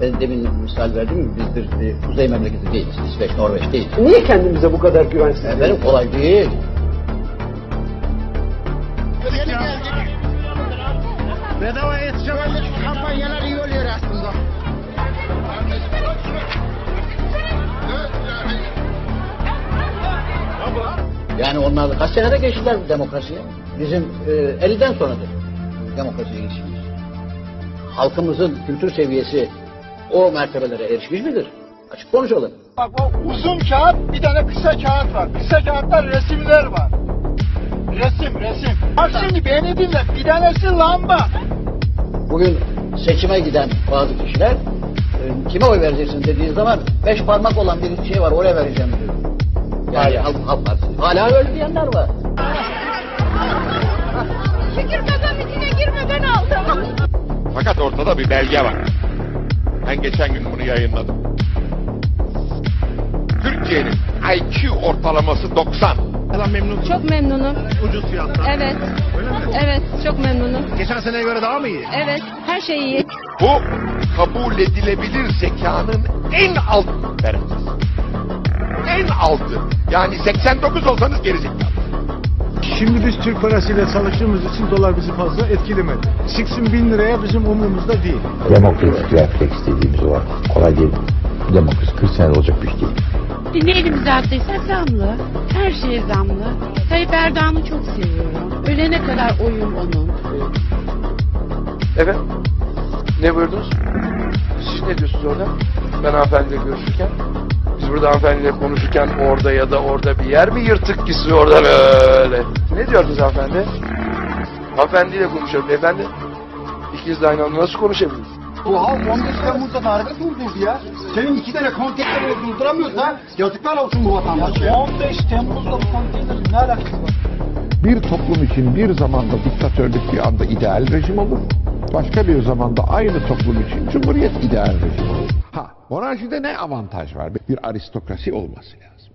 Ben demin misal verdim mi biz bir e, kuzey memleketi değiliz. İsveç, Norveç değil. Niye kendimize bu kadar güvensiz? Efendim kolay değil. Bedava yetişemez. Kampanyalar iyi oluyor aslında. Yani onlar kaç senede geçtiler demokrasiye? Bizim e, 50'den sonradır demokrasiye geçişimiz. Halkımızın kültür seviyesi o mertebelere erişmiş midir? Açık konuşalım. Bak o uzun kağıt bir tane kısa kağıt var. Kısa kağıtta resimler var. Resim resim. Bak şimdi beni dinle. Bir tanesi lamba. Bugün seçime giden bazı kişiler e, kime oy vereceksin dediği zaman beş parmak olan bir şey var oraya vereceğim diyor. Yani halk, halk partisi. Hala öyle diyenler var. Şükür kazanın içine girmeden aldım. Fakat ortada bir belge var. Ben geçen gün bunu yayınladım. Türkiye'nin IQ ortalaması 90. Adam memnun. Çok memnunum. Ucuz fiyatlar. Evet. Öyle mi? Evet, çok memnunum. Geçen seneye göre daha mı iyi? Evet, her şey iyi. Bu kabul edilebilir zekanın en alt derecesi. En altı. Yani 89 olsanız geri zekalı. Şimdi biz Türk parasıyla çalıştığımız için dolar bizi fazla etkilemedi. Çıksın bin liraya bizim umurumuzda değil. Demokratik refleks dediğimiz o var. Kolay değil. Demokrasi 40 sene olacak bir şey değil. Dinleyelim zaten zamlı. Her şeye zamlı. Tayyip Erdoğan'ı çok seviyorum. Ölene kadar oyum onun. Evet. Ne buyurdunuz? Siz ne diyorsunuz orada? Ben hanımefendiyle görüşürken. Burada hanımefendiyle konuşurken orada ya da orada bir yer mi yırtık ki siz orada böyle? Ne diyordunuz hanımefendi? Hanımefendiyle konuşuyorum beyefendi. İkiniz de aynı anda nasıl konuşabiliriz? Bu halk 15 Temmuz'da darbe durdurdu ya. Senin iki tane konteynerleri durduramıyorsa yazıklar olsun bu vatandaşa. 15 Temmuz'da bu konteynerin ne alakası var? Bir toplum için bir zamanda diktatörlük bir anda ideal rejim olur. Başka bir zamanda aynı toplum için cumhuriyet ideal rejim olur. Ha, monarşide ne avantaj var? Bir aristokrasi olması lazım.